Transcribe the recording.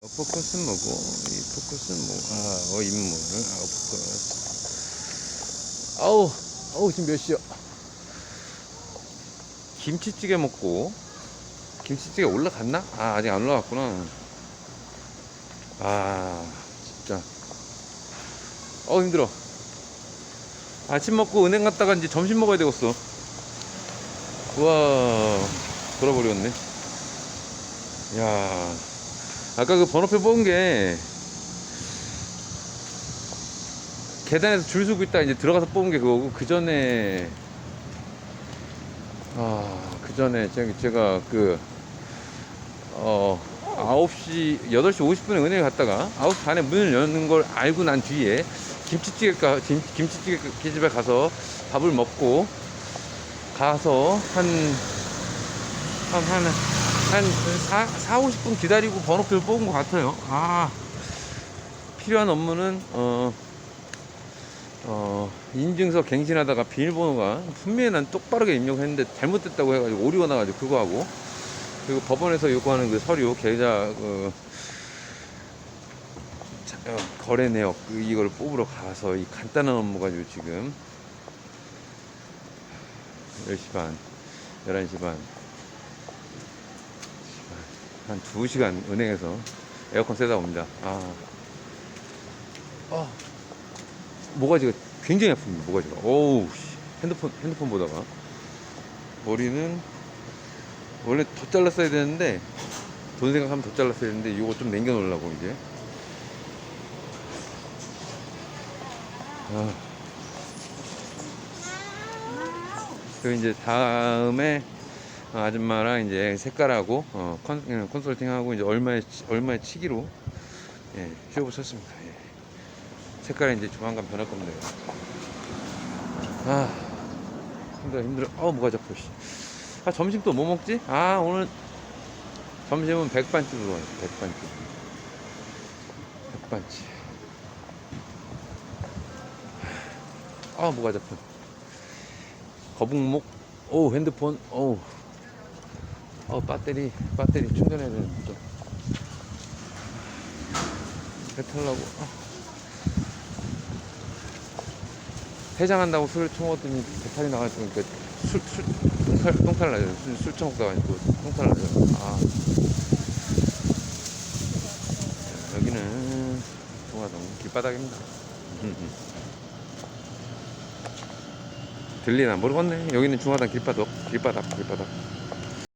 포커스는 뭐고 이뭐 아, 어아 포커스. 아우 아우 지금 몇 시야? 김치찌개 먹고. 김치찌개 올라갔나? 아 아직 안 올라갔구나. 아 진짜. 어 힘들어. 아침 먹고 은행 갔다가 이제 점심 먹어야 되겠어. 우와 돌아버렸네. 야 아까 그 번호표 뽑은 게 계단에서 줄 서고 있다 이제 들어가서 뽑은 게 그거고 그 전에 아그 전에 제가, 제가 그 어, 9시 8시 50분에 은행에 갔다가 9시 반에 문을 여는 걸 알고 난 뒤에 김치찌개 가 김, 김치찌개 집에 가서 밥을 먹고 가서 한 한, 한, 한 4, 4, 50분 기다리고 번호표를 뽑은 것 같아요. 아, 필요한 업무는, 어, 어, 인증서 갱신하다가 비밀번호가 분명히 난 똑바르게 입력했는데 잘못됐다고 해가지고 오류가 나가지고 그거 하고, 그리고 법원에서 요구하는 그 서류, 계좌, 그, 자, 어, 거래 내역, 그 이걸 뽑으러 가서 이 간단한 업무 가지고 지금 10시 반, 11시 반, 한 2시간 은행에서 에어컨 쐬다 옵니다. 아. 아. 모가지가 굉장히 아픕니다. 모가지가. 씨. 핸드폰, 핸드폰 보다가. 머리는 원래 더 잘랐어야 되는데, 돈 생각하면 더 잘랐어야 되는데, 이거 좀 남겨놓으려고, 이제. 아. 그리고 이제 다음에 어, 아줌마랑 이제 색깔하고 어, 컨, 예, 컨설팅하고 이제 얼마에 치- 얼마에 치기로 예, 휴업을 쳤습니다. 예. 색깔이 이제 조만간 변할 겁니다. 아 힘들어 힘들어. 어 뭐가 잡혀. 씨. 아 점심 또 뭐 먹지? 아 오늘 점심은 백반집으로 가요. 백반집. 백반집. 아 뭐가 잡혀. 거북목. 오 핸드폰. 오 어 배터리 배터리 충전해야 되는데 또. 배탈나고. 아. 해장한다고 술을 처먹었더니 배탈이 나가지고 술, 술 똥탈, 똥탈 나죠 술, 술 처먹다가 또 똥탈 나죠 아. 여기는 동화동 길바닥입니다. 들리나 모르겠네. 여기는 중화당 길바닥 길바닥 길바닥